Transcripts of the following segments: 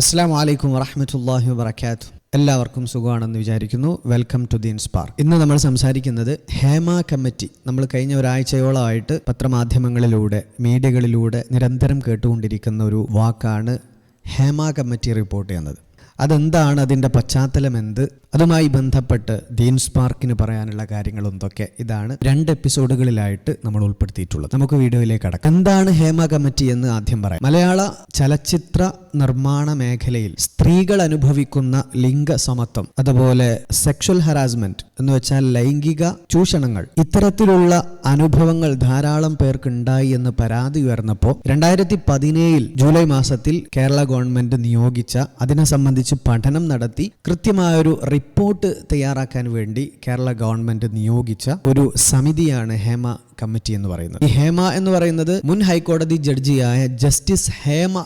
അസ്സാം വലൈക്കും വറഹമത്തല്ലാഹി വബർക്കാത്തു എല്ലാവർക്കും സുഖമാണെന്ന് വിചാരിക്കുന്നു. വെൽക്കം ടു ദി ഇൻസ്പാർ ഇന്ന് നമ്മൾ സംസാരിക്കുന്നത് ഹേമ കമ്മിറ്റി. നമ്മൾ കഴിഞ്ഞ ഒരാഴ്ചയോളമായിട്ട് പത്രമാധ്യമങ്ങളിലൂടെ മീഡിയകളിലൂടെ നിരന്തരം കേട്ടുകൊണ്ടിരിക്കുന്ന ഒരു വാക്കാണ് ഹേമ കമ്മിറ്റി റിപ്പോർട്ട് ചെയ്യുന്നത്. അതെന്താണ് അതിന്റെ പശ്ചാത്തലം എന്ത്? അതുമായി ബന്ധപ്പെട്ട് ദീൻ സ്പാർക്കിന് പറയാനുള്ള കാര്യങ്ങൾ എന്തൊക്കെ? ഇതാണ് രണ്ട് എപ്പിസോഡുകളിലായിട്ട് നമ്മൾ ഉൾപ്പെടുത്തിയിട്ടുള്ളത്. നമുക്ക് വീഡിയോയിലേക്ക് കടക്കാം. എന്താണ് ഹേമ കമ്മിറ്റി എന്ന് ആദ്യം പറയാം. മലയാള ചലച്ചിത്ര നിർമ്മാണ മേഖലയിൽ സ്ത്രീകൾ അനുഭവിക്കുന്ന ലിംഗ സമത്വം അതുപോലെ സെക്ഷൽ ഹറാസ്മെന്റ് എന്ന് വെച്ചാൽ ലൈംഗിക ചൂഷണങ്ങൾ ഇത്തരത്തിലുള്ള അനുഭവങ്ങൾ ധാരാളം പേർക്ക് ഉണ്ടായി എന്ന് പരാതി ഉയർന്നപ്പോൾ രണ്ടായിരത്തി പതിനേഴിൽ ജൂലൈ മാസത്തിൽ കേരള ഗവൺമെന്റ് നിയോഗിച്ച അതിനെ സംബന്ധിച്ച് പഠനം നടത്തി കൃത്യമായൊരു റിപ്പോർട്ട് തയ്യാറാക്കാൻ വേണ്ടി കേരള ഗവൺമെന്റ് നിയോഗിച്ച ഒരു സമിതിയാണ് ഹേമ കമ്മിറ്റി എന്ന് പറയുന്നത്. ഈ ഹേമ എന്ന് പറയുന്നത് മുൻ ഹൈക്കോടതി ജഡ്ജിയായ ജസ്റ്റിസ് ഹേമ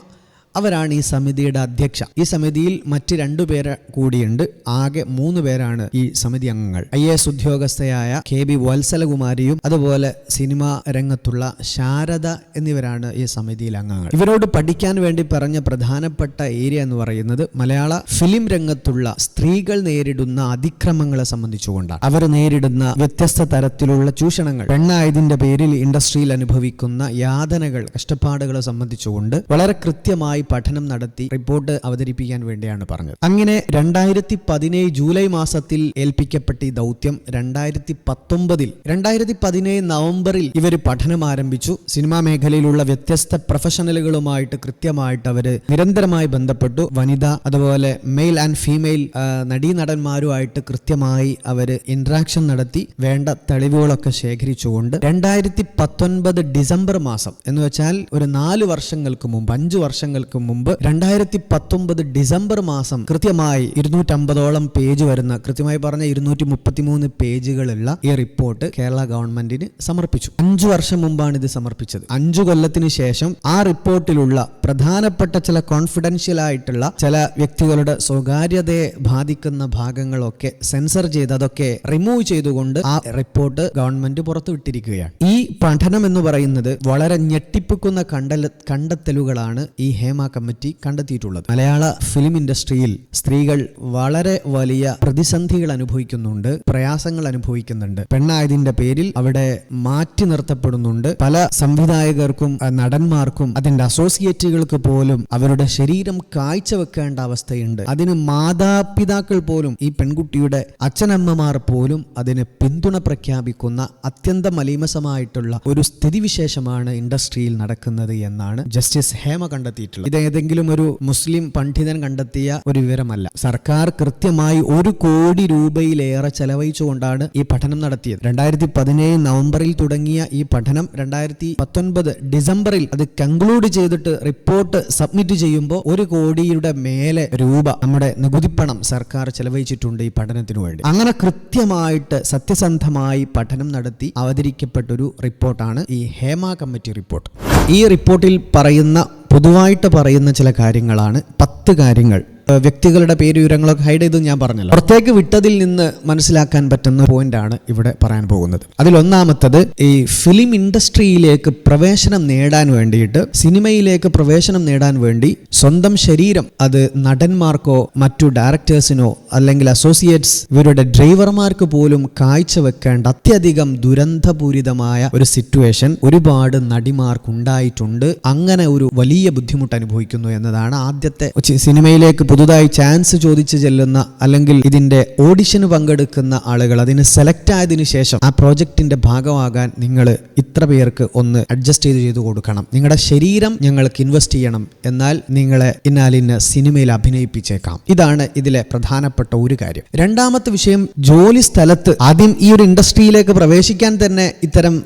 അവരാണ് ഈ സമിതിയുടെ അധ്യക്ഷ. ഈ സമിതിയിൽ മറ്റ് രണ്ടു പേര് കൂടിയുണ്ട്. ആകെ മൂന്ന് പേരാണ് ഈ സമിതി അംഗങ്ങൾ. ഐ എസ് ഉദ്യോഗസ്ഥയായ കെ ബി വത്സലകുമാരിയും അതുപോലെ സിനിമാ രംഗത്തുള്ള ശാരദ എന്നിവരാണ് ഈ സമിതിയിൽ അംഗങ്ങൾ. ഇവരോട് പഠിക്കാൻ വേണ്ടി പറഞ്ഞ പ്രധാനപ്പെട്ട ഏരിയ എന്ന് പറയുന്നത് മലയാള ഫിലിം രംഗത്തുള്ള സ്ത്രീകൾ നേരിടുന്ന അതിക്രമങ്ങളെ സംബന്ധിച്ചുകൊണ്ടാണ്. അവർ നേരിടുന്ന വ്യത്യസ്ത തരത്തിലുള്ള ചൂഷണങ്ങൾ പെണ്ണായതിന്റെ പേരിൽ ഇൻഡസ്ട്രിയിൽ അനുഭവിക്കുന്ന യാതനകൾ കഷ്ടപ്പാടുകളെ സംബന്ധിച്ചുകൊണ്ട് വളരെ കൃത്യമായി പഠനം നടത്തി റിപ്പോർട്ട് അവതരിപ്പിക്കാൻ വേണ്ടിയാണ് പറഞ്ഞത്. അങ്ങനെ രണ്ടായിരത്തി പതിനേഴ് ജൂലൈ മാസത്തിൽ ഏൽപ്പിക്കപ്പെട്ട ഈ ദൗത്യം രണ്ടായിരത്തി പത്തൊമ്പതിൽ രണ്ടായിരത്തി പതിനേഴ് നവംബറിൽ ഇവർ പഠനം ആരംഭിച്ചു. സിനിമാ മേഖലയിലുള്ള വ്യത്യസ്ത പ്രൊഫഷണലുകളുമായിട്ട് കൃത്യമായിട്ട് അവർ നിരന്തരമായി ബന്ധപ്പെട്ടു. വനിത അതുപോലെ മെയിൽ ആൻഡ് ഫീമെയിൽ നടീനടന്മാരുമായിട്ട് കൃത്യമായി അവർ ഇന്ററാക്ഷൻ നടത്തി. വേണ്ട തെളിവുകളൊക്കെ ശേഖരിച്ചുകൊണ്ട് രണ്ടായിരത്തി പത്തൊൻപത് ഡിസംബർ മാസം എന്ന് വെച്ചാൽ ഒരു നാല് വർഷങ്ങൾക്ക് മുമ്പ് അഞ്ചു വർഷങ്ങൾക്ക് മുമ്പ് രണ്ടായിരത്തി പത്തൊമ്പത് ഡിസംബർ മാസം കൃത്യമായി ഇരുന്നൂറ്റമ്പതോളം പേജ് വരുന്ന കൃത്യമായി പറഞ്ഞ ഇരുന്നൂറ്റി മുപ്പത്തിമൂന്ന് പേജുകളുള്ള ഈ റിപ്പോർട്ട് കേരള ഗവൺമെന്റിന് സമർപ്പിച്ചു. അഞ്ചു വർഷം മുമ്പാണ് ഇത് സമർപ്പിച്ചത്. അഞ്ചു കൊല്ലത്തിന് ശേഷം ആ റിപ്പോർട്ടിലുള്ള പ്രധാനപ്പെട്ട ചില കോൺഫിഡൻഷ്യൽ ആയിട്ടുള്ള ചില വ്യക്തികളുടെ സ്വകാര്യതയെ ബാധിക്കുന്ന ഭാഗങ്ങളൊക്കെ സെൻസർ ചെയ്ത് അതൊക്കെ റിമൂവ് ചെയ്തുകൊണ്ട് ആ റിപ്പോർട്ട് ഗവൺമെന്റ് പുറത്തുവിട്ടിരിക്കുകയാണ്. ഈ പഠനം എന്ന് പറയുന്നത് വളരെ ഞെട്ടിപ്പിക്കുന്ന കണ്ടല കണ്ടെത്തലുകളാണ് ഈ ഹേമ കമ്മിറ്റി കണ്ടെത്തിയിട്ടുള്ളത്. മലയാള ഫിലിം ഇൻഡസ്ട്രിയിൽ സ്ത്രീകൾ വളരെ വലിയ പ്രതിസന്ധികൾ അനുഭവിക്കുന്നുണ്ട് പ്രയാസങ്ങൾ അനുഭവിക്കുന്നുണ്ട്. പെണ്ണായതിന്റെ പേരിൽ അവിടെ മാറ്റി നിർത്തപ്പെടുന്നുണ്ട്. പല സംവിധായകർക്കും നടന്മാർക്കും അതിന്റെ അസോസിയേറ്റുകൾക്ക് പോലും അവരുടെ ശരീരം കാഴ്ചവെക്കേണ്ട അവസ്ഥയുണ്ട്. അതിന് മാതാപിതാക്കൾ പോലും ഈ പെൺകുട്ടിയുടെ അച്ഛനമ്മമാർ പോലും അതിന് പിന്തുണ പ്രഖ്യാപിക്കുന്ന അത്യന്തം മലീമസമായിട്ടുള്ള ഒരു സ്ഥിതിവിശേഷമാണ് ഇൻഡസ്ട്രിയിൽ നടക്കുന്നത് എന്നാണ് ജസ്റ്റിസ് ഹേമ കണ്ടെത്തിയിട്ടുള്ളത്. ഇത് ഏതെങ്കിലും ഒരു മുസ്ലിം പണ്ഡിതൻ കണ്ടെത്തിയ ഒരു വിവരമല്ല. സർക്കാർ കൃത്യമായി ഒരു കോടി രൂപയിലേറെ ചെലവഴിച്ചുകൊണ്ടാണ് ഈ പഠനം നടത്തിയത്. രണ്ടായിരത്തി പതിനേഴ് നവംബറിൽ തുടങ്ങിയ ഈ പഠനം രണ്ടായിരത്തി പത്തൊൻപത് ഡിസംബറിൽ അത് കൺക്ലൂഡ് ചെയ്തിട്ട് റിപ്പോർട്ട് സബ്മിറ്റ് ചെയ്യുമ്പോൾ ഒരു കോടിയുടെ മേലെ രൂപ നമ്മുടെ നികുതിപ്പണം സർക്കാർ ചെലവഴിച്ചിട്ടുണ്ട് ഈ പഠനത്തിന് വേണ്ടി. അങ്ങനെ കൃത്യമായിട്ട് സത്യസന്ധമായി പഠനം നടത്തി അവതരിക്കപ്പെട്ടൊരു റിപ്പോർട്ടാണ് ഈ ഹേമ കമ്മിറ്റി റിപ്പോർട്ട്. ഈ റിപ്പോർട്ടിൽ പറയുന്ന പൊതുവായിട്ട് പറയുന്ന ചില കാര്യങ്ങളാണ് പത്ത് കാര്യങ്ങൾ. വ്യക്തികളുടെ പേര് വിവരങ്ങളൊക്കെ ഹൈഡ് ചെയ്ത് ഞാൻ പറഞ്ഞല്ലോ. പുറത്തേക്ക് വിട്ടതിൽ നിന്ന് മനസ്സിലാക്കാൻ പറ്റുന്ന പോയിന്റ് ആണ് ഇവിടെ പറയാൻ പോകുന്നത്. അതിലൊന്നാമത്തത് ഈ ഫിലിം ഇൻഡസ്ട്രിയിലേക്ക് പ്രവേശനം നേടാൻ വേണ്ടിയിട്ട് സിനിമയിലേക്ക് പ്രവേശനം നേടാൻ വേണ്ടി സ്വന്തം ശരീരം അത് നടന്മാർക്കോ മറ്റു ഡയറക്ടേഴ്സിനോ അല്ലെങ്കിൽ അസോസിയേറ്റ്സ് ഇവരുടെ ഡ്രൈവർമാർക്ക് പോലും കാഴ്ചവെക്കേണ്ട അത്യധികം ദുരന്തപൂരിതമായ ഒരു സിറ്റുവേഷൻ ഒരുപാട് നടിമാർക്കുണ്ടായിട്ടുണ്ട്. അങ്ങനെ ഒരു വലിയ ബുദ്ധിമുട്ട് അനുഭവിക്കുന്നു എന്നതാണ് ആദ്യത്തെ. സിനിമയിലേക്ക് പുതുതായി ചാൻസ് ചോദിച്ചു ചെല്ലുന്ന അല്ലെങ്കിൽ ഇതിന്റെ ഓഡിഷന് പങ്കെടുക്കുന്ന ആളുകൾ അതിന് സെലക്ട് ആയതിനു ശേഷം ആ പ്രോജക്റ്റിന്റെ ഭാഗമാകാൻ നിങ്ങൾ ഇത്ര പേർക്ക് ഒന്ന് അഡ്ജസ്റ്റ് ചെയ്ത് ചെയ്ത് കൊടുക്കണം. നിങ്ങളുടെ ശരീരം ഞങ്ങൾക്ക് ഇൻവെസ്റ്റ് ചെയ്യണം. എന്നാൽ നിങ്ങളെ ഇന്നാലിന്ന് സിനിമയിൽ അഭിനയിപ്പിച്ചേക്കാം. ഇതാണ് ഇതിലെ പ്രധാനപ്പെട്ട ഒരു കാര്യം. രണ്ടാമത്തെ വിഷയം ജോലി സ്ഥലത്ത് ആദ്യം ഈ ഒരു ഇൻഡസ്ട്രിയിലേക്ക് പ്രവേശിക്കാൻ തന്നെ ഇത്തരം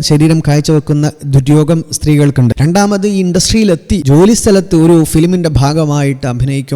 ശരീരം കാഴ്ചവെക്കുന്ന ദുര്യോഗം സ്ത്രീകൾക്കുണ്ട്. രണ്ടാമത് ഈ ഇൻഡസ്ട്രിയിലെത്തി ജോലി സ്ഥലത്ത് ഒരു ഫിലിമിന്റെ ഭാഗമായിട്ട്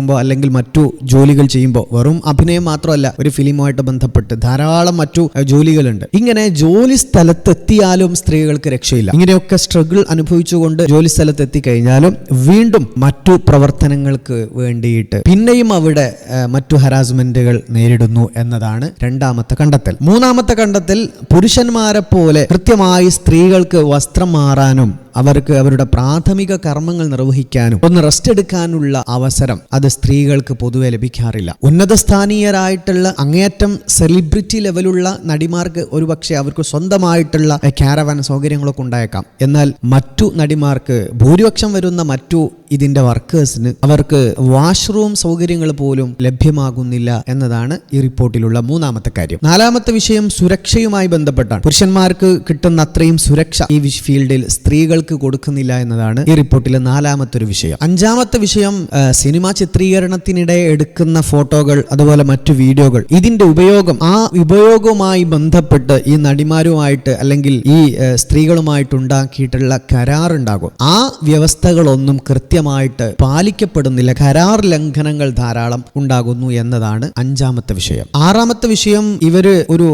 അഭിനയിക്കുമ്പോൾ അല്ലെങ്കിൽ മറ്റു ജോലികൾ ചെയ്യുമ്പോൾ വെറും അഭിനയം മാത്രമല്ല ഒരു ഫിലിമുമായിട്ട് ബന്ധപ്പെട്ട് ധാരാളം മറ്റു ജോലികളുണ്ട്. ഇങ്ങനെ ജോലി സ്ഥലത്തെത്തിയാലും സ്ത്രീകൾക്ക് രക്ഷയില്ല. ഇങ്ങനെയൊക്കെ സ്ട്രഗിൾ അനുഭവിച്ചുകൊണ്ട് ജോലി സ്ഥലത്ത് എത്തിക്കഴിഞ്ഞാലും വീണ്ടും മറ്റു പ്രവർത്തനങ്ങൾക്ക് വേണ്ടിയിട്ട് പിന്നെയും അവിടെ മറ്റു ഹരാസ്മെന്റുകൾ നേരിടുന്നു എന്നതാണ് രണ്ടാമത്തെ കണ്ടെത്തൽ. മൂന്നാമത്തെ കണ്ടെത്തൽ പുരുഷന്മാരെ പോലെ കൃത്യമായി സ്ത്രീകൾക്ക് വസ്ത്രം മാറാനും അവർക്ക് അവരുടെ പ്രാഥമിക കർമ്മങ്ങൾ നിർവഹിക്കാനും ഒന്ന് റെസ്റ്റ് എടുക്കാനുള്ള അവസരം അത് സ്ത്രീകൾക്ക് പൊതുവെ ലഭിക്കാറില്ല. ഉന്നതസ്ഥാനീയരായിട്ടുള്ള അങ്ങേയറ്റം സെലിബ്രിറ്റി ലെവലുള്ള നടിമാർക്ക് ഒരുപക്ഷെ അവർക്ക് സ്വന്തമായിട്ടുള്ള ക്യാരവാൻ സൗകര്യങ്ങളൊക്കെ ഉണ്ടായേക്കാം. എന്നാൽ മറ്റു നടിമാർക്ക് ഭൂരിപക്ഷം വരുന്ന മറ്റു ഇതിന്റെ വർക്കേഴ്സിന് അവർക്ക് വാഷ്റൂം സൗകര്യങ്ങൾ പോലും ലഭ്യമാകുന്നില്ല എന്നതാണ് ഈ റിപ്പോർട്ടിലുള്ള മൂന്നാമത്തെ കാര്യം. നാലാമത്തെ വിഷയം സുരക്ഷയുമായി ബന്ധപ്പെട്ടാണ്. പുരുഷന്മാർക്ക് കിട്ടുന്ന അത്രയും സുരക്ഷ ഈ ഫീൽഡിൽ സ്ത്രീകൾക്ക് കൊടുക്കുന്നില്ല എന്നതാണ് ഈ റിപ്പോർട്ടിലെ നാലാമത്തെ ഒരു വിഷയം. അഞ്ചാമത്തെ വിഷയം സിനിമ ചിത്രീകരണത്തിനിടെ എടുക്കുന്ന ഫോട്ടോകൾ അതുപോലെ മറ്റു വീഡിയോകൾ ഇതിന്റെ ഉപയോഗം ആ ഉപയോഗവുമായി ബന്ധപ്പെട്ട് ഈ നടിമാരുമായിട്ട് അല്ലെങ്കിൽ ഈ സ്ത്രീകളുമായിട്ട് ഉണ്ടാക്കിയിട്ടുള്ള കരാറുണ്ടാകും. ആ വ്യവസ്ഥകളൊന്നും കൃത്യമായിട്ട് പാലിക്കപ്പെടുന്നില്ല. കരാർ ലംഘനങ്ങൾ ധാരാളം ഉണ്ടാകുന്നു എന്നതാണ് അഞ്ചാമത്തെ വിഷയം. ആറാമത്തെ വിഷയം ഇവർ ഒരു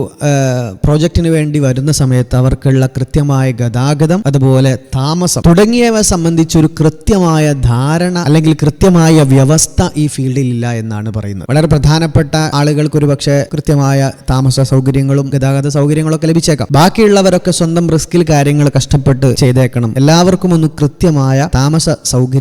പ്രോജക്റ്റിന് വേണ്ടി വരുന്ന സമയത്ത് അവർക്കുള്ള കൃത്യമായ ഗതാഗതം അതുപോലെ താമസം തുടങ്ങിയവ സംബന്ധിച്ച് ഒരു കൃത്യമായ ധാരണ അല്ലെങ്കിൽ കൃത്യമായ വ്യവസ്ഥ ഈ ഫീൽഡിൽ ഇല്ല എന്നാണ് പറയുന്നത്. വളരെ പ്രധാനപ്പെട്ട ആളുകൾക്ക് ഒരു പക്ഷേ കൃത്യമായ താമസ സൗകര്യങ്ങളും ഗതാഗത സൗകര്യങ്ങളൊക്കെ ലഭിച്ചേക്കാം. ബാക്കിയുള്ളവരൊക്കെ സ്വന്തം റിസ്കിൽ കാര്യങ്ങൾ കഷ്ടപ്പെട്ട് ചെയ്തേക്കണം. എല്ലാവർക്കും ഒന്ന് കൃത്യമായ താമസ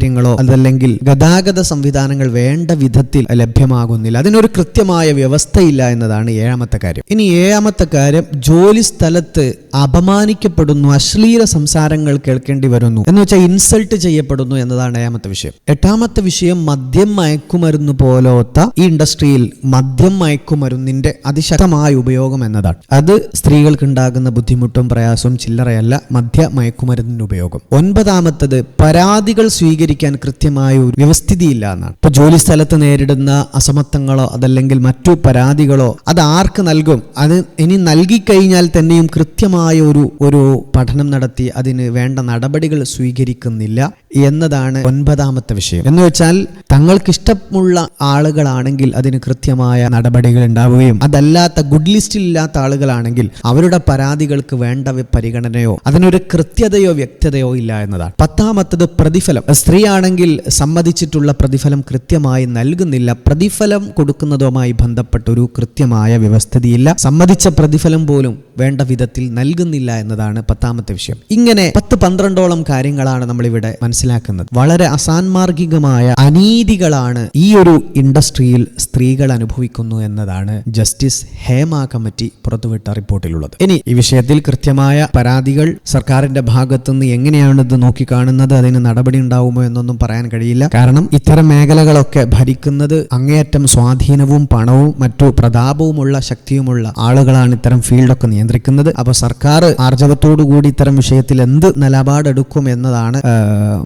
സൗകര്യങ്ങളോ അതല്ലെങ്കിൽ ഗതാഗത സംവിധാനങ്ങൾ വേണ്ട വിധത്തിൽ ലഭ്യമാകുന്നില്ല. അതിനൊരു കൃത്യമായ വ്യവസ്ഥയില്ല എന്നതാണ് ഏഴാമത്തെ കാര്യം. ഇനി ഏഴാമത്തെ കാര്യം ജോലി സ്ഥലത്ത് അപമാനിക്കപ്പെടുന്നു അശ്ലീല സംസാരങ്ങൾ കേൾക്കേണ്ടി വരുന്നു എന്ന് വെച്ചാൽ ഇൻസൾട്ട് ചെയ്യപ്പെടുന്നു എന്നതാണ് ഏഴാമത്തെ വിഷയം. എട്ടാമത്തെ വിഷയം മദ്യം മയക്കുമരുന്ന് പോലത്തെ ഈ ഇൻഡസ്ട്രിയിൽ മദ്യം മയക്കുമരുന്നിന്റെ അതിശക്തമായ ഉപയോഗം എന്നതാണ്. അത് സ്ത്രീകൾക്ക് ഉണ്ടാകുന്ന ബുദ്ധിമുട്ടും പ്രയാസവും ചില്ലറയല്ല മദ്യ മയക്കുമരുന്നിന്റെ ഉപയോഗം. ഒൻപതാമത്തത് പരാതികൾ സ്വീകരിക്കാൻ കൃത്യമായ ഒരു വ്യവസ്ഥിതിയില്ല എന്നാണ്. ഇപ്പൊ ജോലി സ്ഥലത്ത് നേരിടുന്ന അസമത്വങ്ങളോ അതല്ലെങ്കിൽ മറ്റു പരാതികളോ അത് ആർക്ക് നൽകും? അത് ഇനി നൽകി കഴിഞ്ഞാൽ തന്നെയും കൃത്യമായ ഒരു ഒരു പഠനം നടത്തി അതിന് വേണ്ട നടപടികൾ സ്വീകരിക്കുന്നില്ല എന്നതാണ് ഒൻപതാമത്തെ വിഷയം. എന്ന് വെച്ചാൽ തങ്ങൾക്ക് ഇഷ്ടമുള്ള ആളുകളാണെങ്കിൽ അതിന് കൃത്യമായ നടപടികൾ ഉണ്ടാവുകയും അതല്ലാത്ത ഗുഡ് ലിസ്റ്റിൽ ഇല്ലാത്ത ആളുകളാണെങ്കിൽ അവരുടെ പരാതികൾക്ക് വേണ്ട പരിഗണനയോ അതിനൊരു കൃത്യതയോ വ്യക്തതയോ ഇല്ല എന്നതാണ്. പത്താമത്തത് പ്രതിഫലം. സ്ത്രീ ആണെങ്കിൽ സമ്മതിച്ചിട്ടുള്ള പ്രതിഫലം കൃത്യമായി നൽകുന്നില്ല. പ്രതിഫലം കൊടുക്കുന്നതുമായി ബന്ധപ്പെട്ട ഒരു കൃത്യമായ വ്യവസ്ഥിതിയില്ല. സമ്മതിച്ച പ്രതിഫലം പോലും വേണ്ട വിധത്തിൽ നൽകുന്നില്ല എന്നതാണ് പത്താമത്തെ വിഷയം. ഇങ്ങനെ പത്ത് പന്ത്രണ്ടോളം കാര്യങ്ങളാണ് നമ്മളിവിടെ മനസ്സിലാക്കുന്നത്. വളരെ അസാൻമാർഗികമായ അനീതികളാണ് ഈ ഒരു ഇൻഡസ്ട്രിയിൽ സ്ത്രീകൾ അനുഭവിക്കുന്നു എന്നതാണ് ജസ്റ്റിസ് ഹേമ കമ്മിറ്റി പുറത്തുവിട്ട റിപ്പോർട്ടിലുള്ളത്. ഇനി ഈ വിഷയത്തിൽ കൃത്യമായ പരാതികൾ സർക്കാരിന്റെ ഭാഗത്തുനിന്ന് എങ്ങനെയാണ് ഇത് നോക്കിക്കാണുന്നത്? അതിന് നടപടി ഉണ്ടാവുമോ എന്നൊന്നും പറയാൻ കഴിയില്ല. കാരണം ഇത്തരം മേഖലകളൊക്കെ ഭരിക്കുന്നത് അങ്ങേയറ്റം സ്വാധീനവും പണവും മറ്റു പ്രതാപവുമുള്ള ശക്തിയുമുള്ള ആളുകളാണ് ഇത്തരം ഫീൽഡൊക്കെ നിയന്ത്രിക്കുന്നത്. അപ്പൊ സർക്കാർ ആർജവത്തോടു കൂടി ഇത്തരം വിഷയത്തിൽ എന്ത് നിലപാടെടുക്കും എന്നതാണ്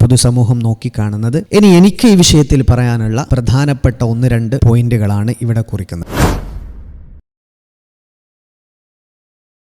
പൊതുസമൂഹം നോക്കിക്കാണുന്നത്. ഇനി എനിക്ക് ഈ വിഷയത്തിൽ പറയാനുള്ള പ്രധാനപ്പെട്ട ഒന്ന് രണ്ട് പോയിന്റുകളാണ് ഇവിടെ കുറിക്കുന്നത്.